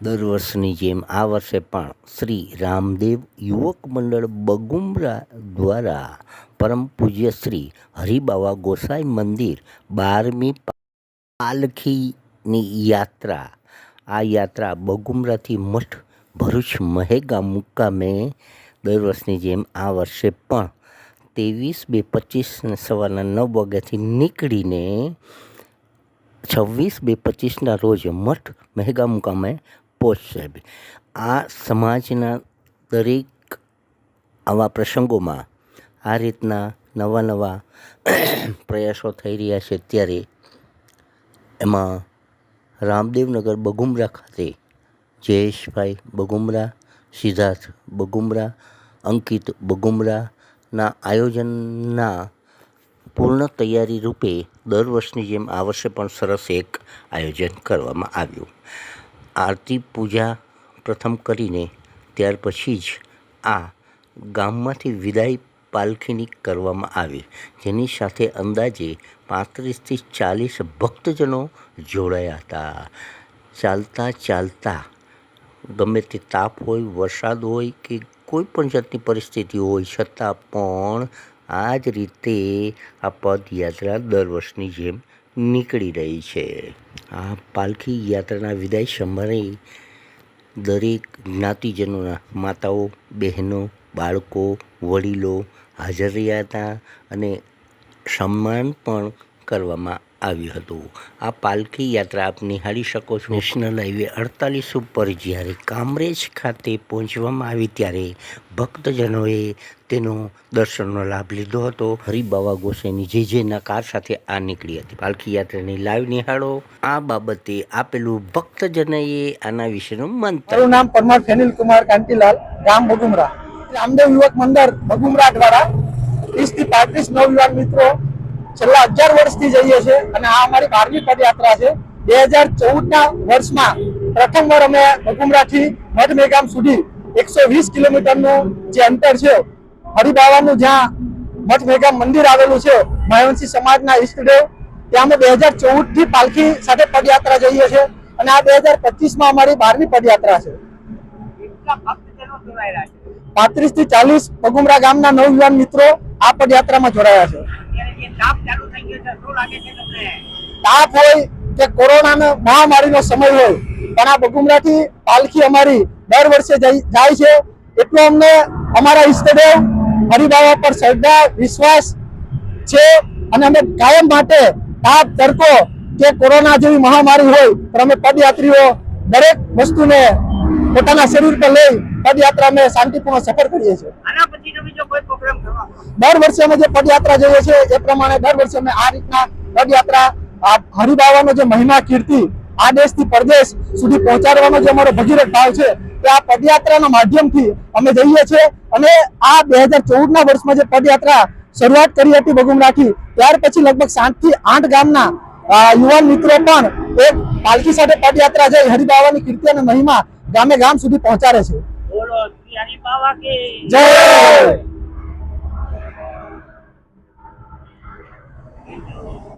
દર વર્ષની જેમ આ વર્ષે પણ શ્રી રામદેવ યુવક મંડળ બગુમરા દ્વારા પરમ પૂજ્ય શ્રી હરિબાવા ગોસાઈ મંદિર બારમી પાલખીની યાત્રા. આ યાત્રા બગુમરાથી મઠ ભરૂચ મહેગા મુકામે દર વર્ષની જેમ આ વર્ષે પણ ત્રેવીસ બે પચીસ સવારના નવ વાગ્યાથી નીકળીને છવ્વીસ બે પચીસના રોજ મઠ મહેગા મુકામે પહોંચશે આ સમાજના દરેક આવા પ્રસંગોમાં આ રીતના નવા નવા પ્રયાસો થઈ રહ્યા છે ત્યારે એમાં રામદેવનગર બગુમરા ખાતે જયેશભાઈ બગુમરા, સિદ્ધાર્થ બગુમરા, અંકિત બગુમરાના આયોજનના પૂર્ણ તૈયારી રૂપે દર વર્ષની જેમ આ વર્ષે પણ સરસ એક આયોજન કરવામાં આવ્યું. આરતી પૂજા પ્રથમ કરીને ત્યાર પછી જ આ ગામમાંથી વિદાય પાલખીની કરવામાં આવી. જેની સાથે અંદાજે પાંત્રીસથી ચાલીસ ભક્તજનો જોડાયા હતા. ચાલતા ચાલતા ગમે તે તાપ હોય, વરસાદ હોય કે કોઈ પણ જાતની પરિસ્થિતિ હોય, છતાં પણ આ જ રીતે આ પદયાત્રા દર વર્ષની જેમ નીકળી રહી છે. આ પાલખી યાત્રાના વિદાય સંભાળી દરેક જ્ઞાતિજનોના માતાઓ, બહેનો, બાળકો, વડીલો હાજર રહ્યા હતા અને સન્માન પણ કરવામાં આવ્યું હતું. આ પાલખી યાત્રા આપ નિહાળી શકો છો. નેશનલ હાઈવે અડતાલીસ ઉપર જ્યારે કામરેજ ખાતે પહોંચવામાં આવી ત્યારે ભક્તજનોએ તેનો દર્શનનો લાભ લીધો હતો. હરિબાવા ગોસાઈની જે જે નકાર સાથે આ નીકળી હતી. પાલખી યાત્રાની લાઈવ નિહાળો. આ બાબતે આપેલું ભક્તજનોએ આના વિશેનું મંતવ્ય મારું નામ પરમાર ફેનિલ કુમાર કાંતિલાલ ગામ બગુમરા રામદેવ યુવક મંડળ બગુમરા દ્વારા ત્રીસથી પાંત્રીસ નવયુવાન મિત્રો છેલ્લા અગિયાર વર્ષથી જઈએ છીએ અને આ અમારી બારમી પદયાત્રા છે. બે હજાર ચૌદ ના વર્ષમાં પ્રથમવાર અમે બગુમરાથી મઢ મેગામ સુધી એકસો વીસ કિલોમીટરનું જે અંતર છે હરિબાવાનું જ્યાં મઠ મેગામ મંદિર આવેલું છે મહાવંશી સમાજના ઈષ્ટદેવ ત્યાં અમે બે હજાર ચૌદથી પાલખી સાથે પદયાત્રા જઈએ છીએ અને આ બે હજાર પચીસમાં અમારી બારમી પદયાત્રા છે. પાંત્રીસથી ચાલીસ પગુમરા ગામના નવયુવાન મિત્રો આ પદયાત્રામાં જોડાયા છે. તાપ હોય કે કોરોના મહામારીનો સમય હોય પણ આ બગુમરાથી પાલખી અમારી દર વર્ષે જાય છે. એટલું અમને અમારા ઈષ્ટદેવ હરિબાબા પર શ્રદ્ધા વિશ્વાસ છે અને અમે કાયમ માટે તાપ તડકો કે કોરોના જેવી મહામારી હોય પણ અમે પદયાત્રીઓ દરેક વસ્તુને પોતાના શરીર પર લઈ પદયાત્રા અમે શાંતિપૂર્ણ સફર કરીએ છીએ. આના કોઈ દર વર્ષે અમે જે પદયાત્રા જઈએ છીએ એ પ્રમાણે દર વર્ષે અમે આ રીતના પદયાત્રા આ હરિબાવાનો જે મહિમા કીર્તિ આ દેશથી પરદેશ સુધી પહોંચાડવાનો જે અમારો ભગીરથ ભાવ છે તે આ પદયાત્રાના માધ્યમથી અમે જઈએ છીએ. અને આ બે હજાર વર્ષમાં જે પદયાત્રા શરૂઆત કરી હતી બગુમરાથી ત્યાર પછી લગભગ સાતથી આઠ ગામના યુવાન મિત્રો પણ એક પાલખી સાથે પદયાત્રા જઈ હરિબાવાની કીર્તિ અને મહિમા ગામે ગામ સુધી પહોંચાડે છે. જય!